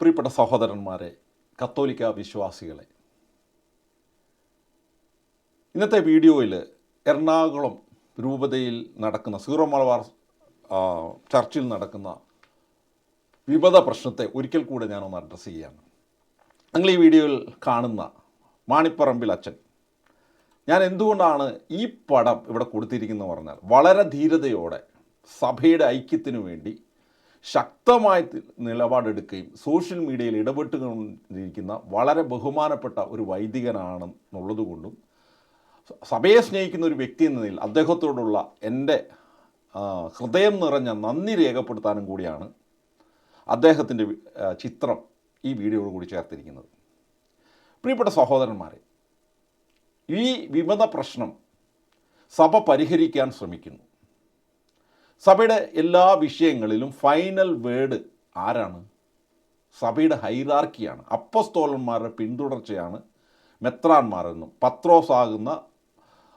പ്രിയപ്പെട്ട സഹോദരന്മാരെ കത്തോലിക്ക വിശ്വാസികളെ ഇന്നത്തെ വീഡിയോയിൽ എറണാകുളം രൂപതയിൽ നടക്കുന്ന സീറോ മലബാർ ചർച്ചിൽ നടക്കുന്ന വിപത പ്രശ്നത്തെ ഒരിക്കൽ കൂടെ ഞാനൊന്ന് അഡ്രസ്സ് ചെയ്യുകയാണ്. നിങ്ങൾ ഈ വീഡിയോയിൽ കാണുന്ന മാണിപ്പറമ്പിൽ അച്ഛൻ ഞാൻ എന്തുകൊണ്ടാണ് ഈ പടം ഇവിടെ കൊടുത്തിരിക്കുന്നത് പറഞ്ഞാൽ വളരെ ധീരതയോടെ സഭയുടെ ഐക്യത്തിനു വേണ്ടി ശക്തമായ നിലപാടെടുക്കുകയും സോഷ്യൽ മീഡിയയിൽ ഇടപെട്ടുകൊണ്ടിരിക്കുന്ന വളരെ ബഹുമാനപ്പെട്ട ഒരു വൈദികനാണെന്നുള്ളത് കൊണ്ടും സഭയെ സ്നേഹിക്കുന്ന ഒരു വ്യക്തി എന്ന നിലയിൽ അദ്ദേഹത്തോടുള്ള എന്റെ ഹൃദയം നിറഞ്ഞ നന്ദി രേഖപ്പെടുത്താനും കൂടിയാണ് അദ്ദേഹത്തിന്റെ ചിത്രം ഈ വീഡിയോയോട് കൂടി ചേർത്തിരിക്കുന്നത്. പ്രിയപ്പെട്ട സഹോദരന്മാരെ ഈ വിമത പ്രശ്നം സഭ പരിഹരിക്കാൻ ശ്രമിക്കുന്നു. സഭയുടെ എല്ലാ വിഷയങ്ങളിലും ഫൈനൽ വേർഡ് ആരാണ്? സഭയുടെ ഹൈറാർക്കിയാണ്. അപ്പസ്തോലന്മാരുടെ പിന്തുടർച്ചയാണ് മെത്രാന്മാരെന്നും പത്രോസ് ആകുന്ന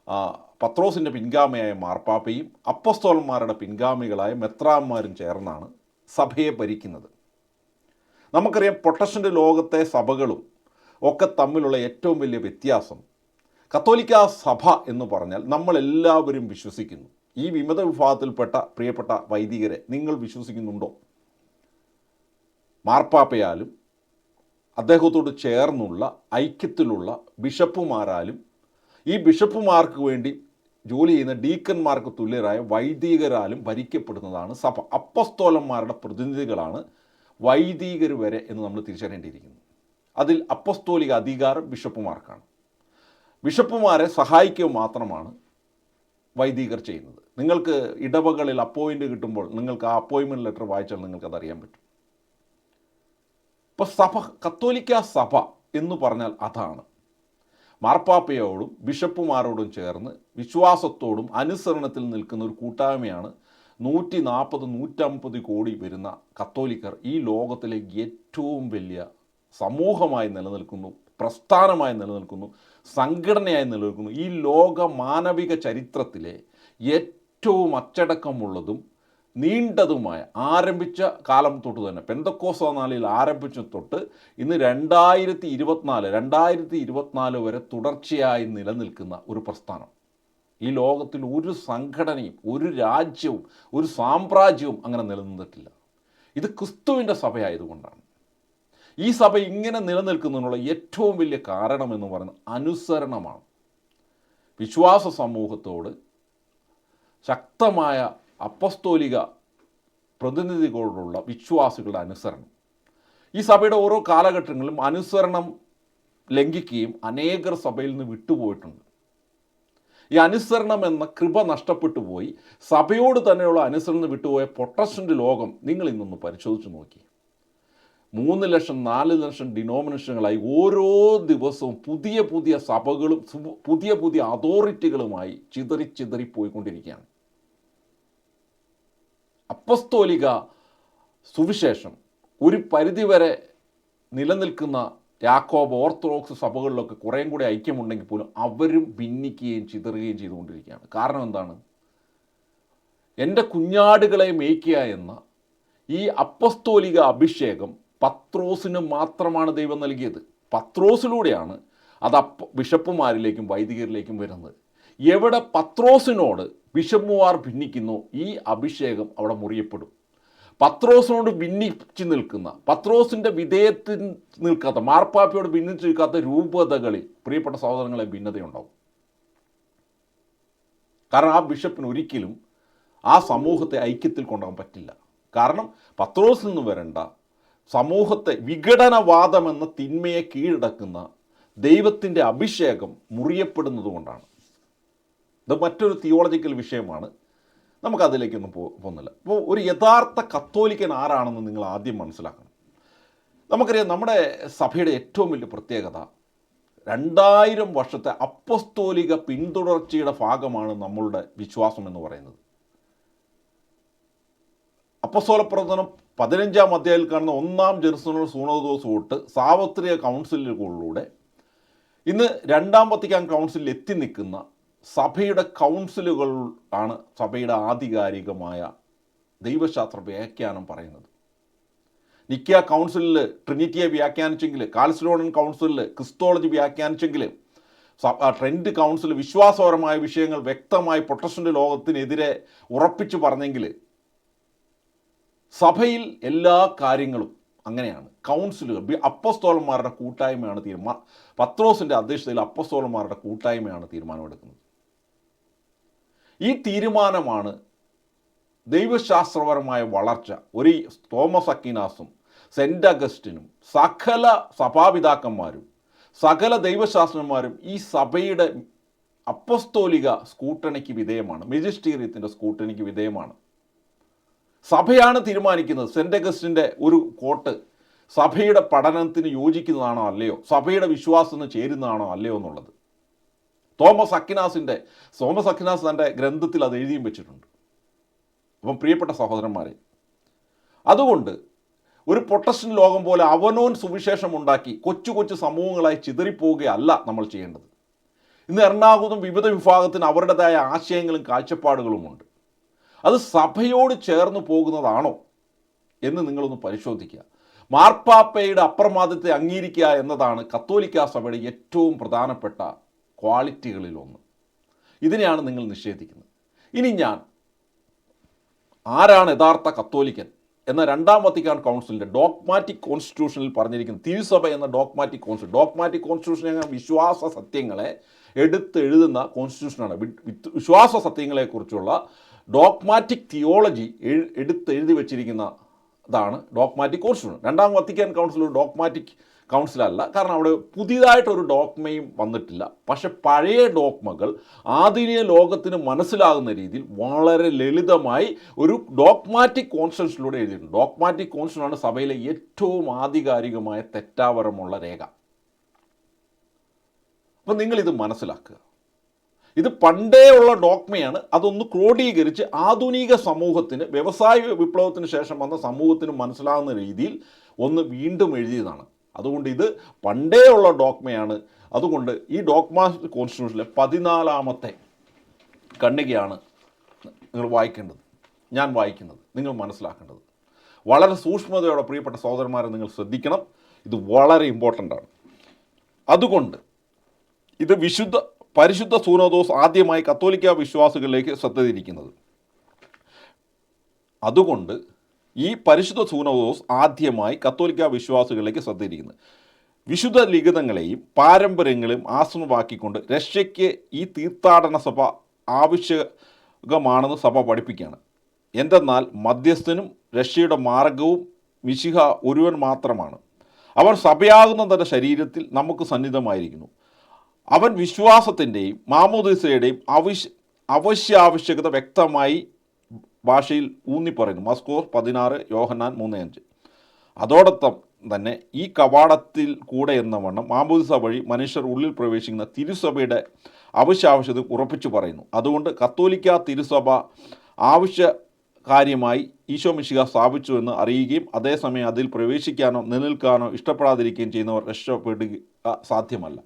ആ, പത്രോസിന്റെ പിൻഗാമിയായ മാർപ്പാപ്പയും അപ്പസ്തോലന്മാരുടെ പിൻഗാമികളായ മെത്രാന്മാരും ചേർന്നാണ് സഭയെ ഭരിക്കുന്നത്. നമുക്കറിയാം പ്രൊട്ടസ്റ്റന്റ് ലോകത്തെ സഭകളും ഒക്കെ തമ്മിലുള്ള ഏറ്റവും വലിയ വ്യത്യാസം കത്തോലിക്ക സഭ എന്ന് പറഞ്ഞാൽ നമ്മളെല്ലാവരും വിശ്വസിക്കുന്നു. ഈ വിമത വിഭാഗത്തിൽപ്പെട്ട പ്രിയപ്പെട്ട വൈദികരെ നിങ്ങൾ വിശ്വസിക്കുന്നുണ്ടോ? മാർപ്പാപ്പയാലും അദ്ദേഹത്തോട് ചേർന്നുള്ള ഐക്യത്തിലുള്ള ബിഷപ്പുമാരാലും ഈ ബിഷപ്പുമാർക്ക് വേണ്ടി ജോലി ചെയ്യുന്ന ഡീക്കന്മാർക്ക് തുല്യരായ വൈദികരാലും ഭരിക്കപ്പെടുന്നതാണ് സഭ. അപ്പസ്തോലന്മാരുടെ പ്രതിനിധികളാണ് വൈദികർ വരെ എന്ന് നമ്മൾ തിരിച്ചറിയേണ്ടിയിരിക്കുന്നു. അതിൽ അപ്പസ്തോലിക അധികാരം ബിഷപ്പുമാർക്കാണ്. ബിഷപ്പുമാരെ സഹായിക്കുക മാത്രമാണ് വൈദികർ ചെയ്യുന്നത്. നിങ്ങൾക്ക് ഇടവകളിൽ അപ്പോയിന്റ് കിട്ടുമ്പോൾ നിങ്ങൾക്ക് ആ അപ്പോയിൻമെന്റ് ലെറ്റർ വായിച്ചാൽ നിങ്ങൾക്കത് അറിയാൻ പറ്റും. ഇപ്പോൾ സഭ കത്തോലിക്ക സഭ എന്ന് പറഞ്ഞാൽ അതാണ്. മാർപ്പാപ്പയോടും ബിഷപ്പുമാരോടും ചേർന്ന് വിശ്വാസത്തോടും അനുസരണത്തിൽ നിൽക്കുന്ന ഒരു കൂട്ടായ്മയാണ് നൂറ്റി നാൽപ്പത് നൂറ്റമ്പത് കോടി വരുന്ന കത്തോലിക്കർ ഈ ലോകത്തിലെ ഏറ്റവും വലിയ സമൂഹമായി നിലനിൽക്കുന്നു പ്രസ്ഥാനമായി നിലനിൽക്കുന്നു സംഘടനയായി നിലനിൽക്കുന്നു. ഈ ലോക മാനവിക ചരിത്രത്തിലെ ഏറ്റവും അച്ചടക്കമുള്ളതും നീണ്ടതുമായ ആരംഭിച്ച കാലം തൊട്ട് തന്നെ പെന്തക്കോസ നാളിൽ ആരംഭിച്ച തൊട്ട് ഇന്ന് രണ്ടായിരത്തി ഇരുപത്തിനാല് രണ്ടായിരത്തി ഇരുപത്തിനാല് വരെ തുടർച്ചയായി നിലനിൽക്കുന്ന ഒരു പ്രസ്ഥാനം. ഈ ലോകത്തിൽ ഒരു സംഘടനയും ഒരു രാജ്യവും ഒരു സാമ്രാജ്യവും അങ്ങനെ നിലനിന്നിട്ടില്ല. ഇത് ക്രിസ്തുവിന്റെ സഭയായതുകൊണ്ടാണ്. ഈ സഭ ഇങ്ങനെ നിലനിൽക്കുന്നതിനുള്ള ഏറ്റവും വലിയ കാരണം എന്ന് പറയുന്നത് അനുസരണമാണ്. വിശ്വാസ സമൂഹത്തോട് ശക്തമായ അപ്പസ്തോലിക പ്രതിനിധികളോടുള്ള വിശ്വാസികളുടെ അനുസരണം. ഈ സഭയുടെ ഓരോ കാലഘട്ടങ്ങളിലും അനുസരണം ലംഘിക്കുകയും അനേകർ സഭയിൽ നിന്ന് വിട്ടുപോയിട്ടുണ്ട്. ഈ അനുസരണം എന്ന കൃപ നഷ്ടപ്പെട്ടു പോയി. സഭയോട് തന്നെയുള്ള അനുസരണം വിട്ടുപോയ പൊട്ടസ്റ്റന്റ് ലോകം നിങ്ങൾ ഇന്നൊന്ന് പരിശോധിച്ച് നോക്കി. മൂന്ന് ലക്ഷം നാല് ലക്ഷം ഡിനോമിനേഷനുകളായി ഓരോ ദിവസവും പുതിയ പുതിയ സഭകളും പുതിയ പുതിയ അതോറിറ്റികളുമായി ചിതറി ചിതറി പോയിക്കൊണ്ടിരിക്കുകയാണ്. അപ്പസ്തോലിക സുവിശേഷം ഒരു പരിധിവരെ നിലനിൽക്കുന്ന യാക്കോബ് ഓർത്തഡോക്സ് സഭകളിലൊക്കെ കുറേയും കൂടി ഐക്യമുണ്ടെങ്കിൽ പോലും അവരും ഭിന്നിക്കുകയും ചിതറുകയും ചെയ്തുകൊണ്ടിരിക്കുകയാണ്. കാരണം എന്താണ്? എന്റെ കുഞ്ഞാടുകളെ മേയ്ക്കുക എന്ന ഈ അപ്പസ്തോലിക അഭിഷേകം പത്രോസിന് മാത്രമാണ് ദൈവം നൽകിയത്. പത്രോസിലൂടെയാണ് അത് ബിഷപ്പുമാരിലേക്കും വൈദികരിലേക്കും വരുന്നത്. എവിടെ പത്രോസിനോട് ബിഷപ്പുമാർ ഭിന്നിക്കുന്നു ഈ അഭിഷേകം അവിടെ മുറിയപ്പെടും. പത്രോസിനോട് ഭിന്നിച്ച് നിൽക്കുന്ന പത്രോസിന്റെ വിധേയത്തിൽ നിൽക്കാത്ത മാർപ്പാപ്പയോട് ഭിന്നിച്ച് നിൽക്കാത്ത രൂപതകളിൽ പ്രിയപ്പെട്ട സഹോദരങ്ങളെ ഭിന്നതയുണ്ടാവും. കാരണം ആ ബിഷപ്പിന് ഒരിക്കലും ആ സമൂഹത്തെ ഐക്യത്തിൽ കൊണ്ടുപോകാൻ പറ്റില്ല. കാരണം പത്രോസിൽ നിന്ന് വരേണ്ട സമൂഹത്തെ വിഘടനവാദമെന്ന തിന്മയെ കീഴടക്കുന്ന ദൈവത്തിന്റെ അഭിഷേകം മുറിയപ്പെടുന്നത് കൊണ്ടാണ് ഇത് മറ്റൊരു തിയോളജിക്കൽ വിഷയമാണ്. നമുക്കതിലേക്കൊന്നും പോ പോകുന്നില്ല അപ്പോൾ ഒരു യഥാർത്ഥ കത്തോലിക്കൻ ആരാണെന്ന് നിങ്ങൾ ആദ്യം മനസ്സിലാക്കണം. നമുക്കറിയാം നമ്മുടെ സഭയുടെ ഏറ്റവും വലിയ പ്രത്യേകത രണ്ടായിരം വർഷത്തെ അപ്പസ്തോലിക പിന്തുടർച്ചയുടെ ഭാഗമാണ് നമ്മളുടെ വിശ്വാസം എന്ന് പറയുന്നത്. അപ്പസ്തോല പ്രവർത്തനം പതിനഞ്ചാം അധ്യായത്തിൽ കാണുന്ന ഒന്നാം ജെറുസലം സൂണോദോസ് വോട്ട് സാവത്രിക കൗൺസിലുകളിലൂടെ. ഇന്ന് രണ്ടാം വത്തിക്കാൻ കൗൺസിലിൽ എത്തി നിൽക്കുന്ന സഭയുടെ കൗൺസിലുകൾ ആണ് സഭയുടെ ആധികാരികമായ ദൈവശാസ്ത്ര വ്യാഖ്യാനം പറയുന്നത്. നിക്കിയ കൗൺസിലിൽ ട്രിനിറ്റിയെ വ്യാഖ്യാനിച്ചെങ്കിൽ കാൽസിലോണൻ കൗൺസിലിൽ ക്രിസ്തോളജി വ്യാഖ്യാനിച്ചെങ്കിൽ ട്രെൻഡ് കൗൺസിൽ വിശ്വാസപരമായ വിഷയങ്ങൾ വ്യക്തമായി പ്രൊട്ടസ്റ്റന്റ് ലോകത്തിനെതിരെ ഉറപ്പിച്ചു പറഞ്ഞെങ്കിൽ സഭയിൽ എല്ലാ കാര്യങ്ങളും അങ്ങനെയാണ്. കൗൺസിലുകൾ അപ്പസ്തോളന്മാരുടെ കൂട്ടായ്മയാണ് തീരുമാ പത്രോസിന്റെ അധ്യക്ഷതയിൽ അപ്പസ്തോലന്മാരുടെ കൂട്ടായ്മയാണ് തീരുമാനമെടുക്കുന്നത്. ഈ തീരുമാനമാണ് ദൈവശാസ്ത്രപരമായ വളർച്ച ഒരു തോമസ് അക്കിനാസും സെന്റ് അഗസ്റ്റിനും സകല സഭാപിതാക്കന്മാരും സകല ദൈവശാസ്ത്രന്മാരും ഈ സഭയുടെ അപ്പസ്തോലിക സ്കൂട്ടണിക്ക് വിധേയമാണ് മെജിസ്റ്റീരിയത്തിന്റെ സ്കൂട്ടണിക്ക് വിധേയമാണ്. സഭയാണ് തീരുമാനിക്കുന്നത്. സെന്റ് അഗസ്റ്റിന്റെ ഒരു കോട്ട് സഭയുടെ പഠനത്തിന് യോജിക്കുന്നതാണോ അല്ലയോ? സഭയുടെ വിശ്വാസത്തിന് ചേരുന്നതാണോ അല്ലയോ എന്നുള്ളത്. തോമസ് അക്കിനാസിന്റെ തോമസ് അക്കിനാസ് തന്റെ ഗ്രന്ഥത്തിൽ അത് എഴുതിയും വെച്ചിട്ടുണ്ട്. അപ്പം പ്രിയപ്പെട്ട സഹോദരന്മാരെ അതുകൊണ്ട് ഒരു പ്രൊട്ടസ്റ്റൻ ലോകം പോലെ അവനോൻ സുവിശേഷം ഉണ്ടാക്കി കൊച്ചു കൊച്ചു സമൂഹങ്ങളായി ചിതറിപ്പോവുകയല്ല നമ്മൾ ചെയ്യേണ്ടത്. ഇന്ന് എറണാകുളം വിവിധ വിഭാഗത്തിന് അവരുടേതായ ആശയങ്ങളും കാഴ്ചപ്പാടുകളുമുണ്ട്. അത് സഭയോട് ചേർന്ന് പോകുന്നതാണോ എന്ന് നിങ്ങളൊന്ന് പരിശോധിക്കുക. മാർപ്പാപ്പയുടെ അപ്രമാദത്തെ അംഗീകരിക്കുക എന്നതാണ് കത്തോലിക്ക സഭയുടെ ഏറ്റവും പ്രധാനപ്പെട്ട ക്വാളിറ്റികളിലൊന്ന് ഇതിനെയാണ് നിങ്ങൾ നിഷേധിക്കുന്നത്. ഇനി ഞാൻ ആരാണ് യഥാർത്ഥ കത്തോലിക്കൻ എന്ന രണ്ടാം വത്തിക്കാൻ കൗൺസിലിന്റെ ഡോക്മാറ്റിക് കോൺസ്റ്റിറ്റ്യൂഷനിൽ പറഞ്ഞിരിക്കുന്ന തിരുസഭ എന്ന ഡോക്മാറ്റിക് കോൺസ്റ്റിറ്റ്യൂഷൻ ഡോക്മാറ്റിക് കോൺസ്റ്റിറ്റ്യൂഷൻ എന്ന വിശ്വാസ സത്യങ്ങളെ എടുത്തെഴുതുന്ന കോൺസ്റ്റിറ്റ്യൂഷനാണ്. വിശ്വാസ സത്യങ്ങളെക്കുറിച്ചുള്ള ഡോക്മാറ്റിക് തിയോളജി എടുത്ത് എഴുതി വെച്ചിരിക്കുന്ന ഇതാണ് ഡോക്മാറ്റിക് കോൺസ്റ്റിറ്റ്യൂഷൻ. രണ്ടാം വത്തിക്കാൻ കൗൺസിൽ ഒരു ഡോക്മാറ്റിക് കൗൺസിലല്ല. കാരണം അവിടെ പുതിയതായിട്ടൊരു ഡോക്മയും വന്നിട്ടില്ല. പക്ഷെ പഴയ ഡോക്മകൾ ആധുനിക ലോകത്തിന് മനസ്സിലാകുന്ന രീതിയിൽ വളരെ ലളിതമായി ഒരു ഡോക്മാറ്റിക് കോൺസ്റ്റൻസിലൂടെ എഴുതിയിട്ടുണ്ട്. ഡോക്മാറ്റിക് കോൺസ്റ്റൻസാണ് സഭയിലെ ഏറ്റവും ആധികാരികമായ തെറ്റാവരമുള്ള രേഖ. അപ്പം നിങ്ങളിത് മനസ്സിലാക്കുക. ഇത് പണ്ടേ ഉള്ള ഡോക്മയാണ് അതൊന്ന് ക്രോഡീകരിച്ച് ആധുനിക സമൂഹത്തിന് വ്യവസായ വിപ്ലവത്തിന് ശേഷം വന്ന സമൂഹത്തിന് മനസ്സിലാകുന്ന രീതിയിൽ ഒന്ന് വീണ്ടും എഴുതിയതാണ്. അതുകൊണ്ട് ഇത് പണ്ടേ ഉള്ള ഡോക്മയാണ് അതുകൊണ്ട് ഈ ഡോക്മാ കോൺസ്റ്റിറ്റ്യൂഷനിലെ പതിനാലാമത്തെ കണ്ണികയാണ് നിങ്ങൾ വായിക്കേണ്ടത്. ഞാൻ വായിക്കുന്നത് നിങ്ങൾ മനസ്സിലാക്കേണ്ടത്. വളരെ സൂക്ഷ്മതയോടെ പ്രിയപ്പെട്ട സഹോദരന്മാരെ നിങ്ങൾ ശ്രദ്ധിക്കണം. ഇത് വളരെ ഇമ്പോർട്ടന്റ് ആണ്. അതുകൊണ്ട് ഇത് വിശുദ്ധ പരിശുദ്ധ സൂനോദോസ് ആദ്യമായി കത്തോലിക്ക വിശ്വാസികളിലേക്ക് ശ്രദ്ധ തിരിക്കുന്നത് അതുകൊണ്ട് ഈ പരിശുദ്ധ സൂനോദോസ് ആദ്യമായി കത്തോലിക്ക വിശ്വാസികളിലേക്ക് ശ്രദ്ധ തിരിക്കുന്നത് വിശുദ്ധ ലിഖിതങ്ങളെയും പാരമ്പര്യങ്ങളെയും ആശ്രമമാക്കിക്കൊണ്ട് രക്ഷയ്ക്ക് ഈ തീർത്ഥാടന സഭ ആവശ്യകമാണെന്ന് സഭ പഠിപ്പിക്കുകയാണ്. എന്തെന്നാൽ മധ്യസ്ഥനും രക്ഷയുടെ മാർഗവും മിശിഹ ഒരുവൻ മാത്രമാണ്. അവൻ സഭയാകുന്ന തന്റെ ശരീരത്തിൽ നമുക്ക് സന്നിധമായിരിക്കുന്നു. അവൻ വിശ്വാസത്തിന്റെയും മാമോദിസയുടെയും അവശ്യ അവശ്യാവശ്യകത വ്യക്തമായി ഭാഷയിൽ ഊന്നി പറയുന്നു മസ്കോർ പതിനാറ് യോഹന്നാൻ മൂന്ന് അഞ്ച്. അതോടൊപ്പം തന്നെ ഈ കവാടത്തിൽ കൂടെ എന്ന വണ്ണം മാമോദിസ വഴി മനുഷ്യർ ഉള്ളിൽ പ്രവേശിക്കുന്ന തിരുസഭയുടെ അവശ്യാവശ്യത ഉറപ്പിച്ചു പറയുന്നു. അതുകൊണ്ട് കത്തോലിക്ക തിരുസഭ ആവശ്യ കാര്യമായി ഈശോ മിശിക സ്ഥാപിച്ചു എന്ന് അറിയുകയും അതേസമയം അതിൽ പ്രവേശിക്കാനോ നിലനിൽക്കാനോ ഇഷ്ടപ്പെടാതിരിക്കുകയും ചെയ്യുന്നവർ രക്ഷപ്പെടുക സാധ്യമല്ല.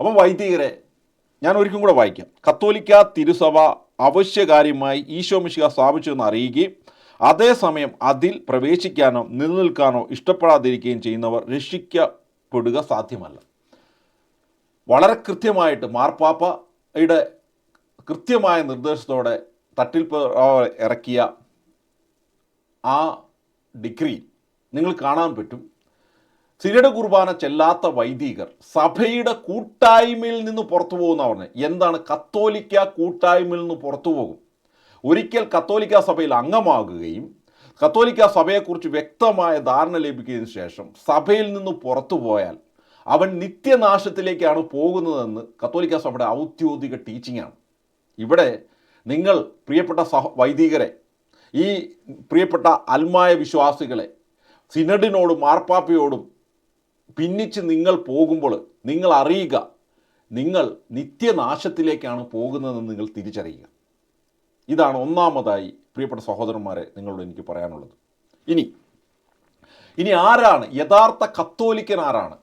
അപ്പം വൈദികരെ ഞാൻ ഒരിക്കലും കൂടെ വായിക്കാം. കത്തോലിക്ക തിരുസഭ അവശ്യകാര്യമായി ഈശോ മിശിക സ്ഥാപിച്ചു എന്ന് അറിയുകയും അതേസമയം അതിൽ പ്രവേശിക്കാനോ നിലനിൽക്കാനോ ഇഷ്ടപ്പെടാതിരിക്കുകയും ചെയ്യുന്നവർ രക്ഷിക്കപ്പെടുക സാധ്യമല്ല. വളരെ കൃത്യമായിട്ട് മാർപ്പാപ്പയുടെ കൃത്യമായ നിർദ്ദേശത്തോടെ തട്ടിൽ ഇറക്കിയ ആ ഡിഗ്രി നിങ്ങൾ കാണാൻ പറ്റും. സിനഡ് കുർബാന ചെല്ലാത്ത വൈദികർ സഭയുടെ കൂട്ടായ്മയിൽ നിന്ന് പുറത്തു പോകുന്ന പറഞ്ഞത് എന്താണ് കത്തോലിക്ക കൂട്ടായ്മയിൽ നിന്ന് പുറത്തു പോകും? ഒരിക്കൽ കത്തോലിക്ക സഭയിൽ അംഗമാകുകയും കത്തോലിക്ക സഭയെക്കുറിച്ച് വ്യക്തമായ ധാരണ ലഭിക്കുന്നതിന് ശേഷം സഭയിൽ നിന്ന് പുറത്തു പോയാൽ അവൻ നിത്യനാശത്തിലേക്കാണ് പോകുന്നതെന്ന് കത്തോലിക്ക സഭയുടെ ഔദ്യോഗിക ടീച്ചിങ്ങാണ് ഇവിടെ നിങ്ങൾ പ്രിയപ്പെട്ട സഹ വൈദികരെ ഈ പ്രിയപ്പെട്ട അൽമായ വിശ്വാസികളെ സിനഡിനോടും മാർപ്പാപ്പയോടും ഭിന്നിച്ച് നിങ്ങൾ പോകുമ്പോൾ നിങ്ങൾ അറിയുക നിങ്ങൾ നിത്യനാശത്തിലേക്കാണ് പോകുന്നതെന്ന് നിങ്ങൾ തിരിച്ചറിയുക. ഇതാണ് ഒന്നാമതായി പ്രിയപ്പെട്ട സഹോദരന്മാരെ നിങ്ങളോട് എനിക്ക് പറയാനുള്ളത്. ഇനി ഇനി ആരാണ് യഥാർത്ഥ കത്തോലിക്കൻ ആരാണ്?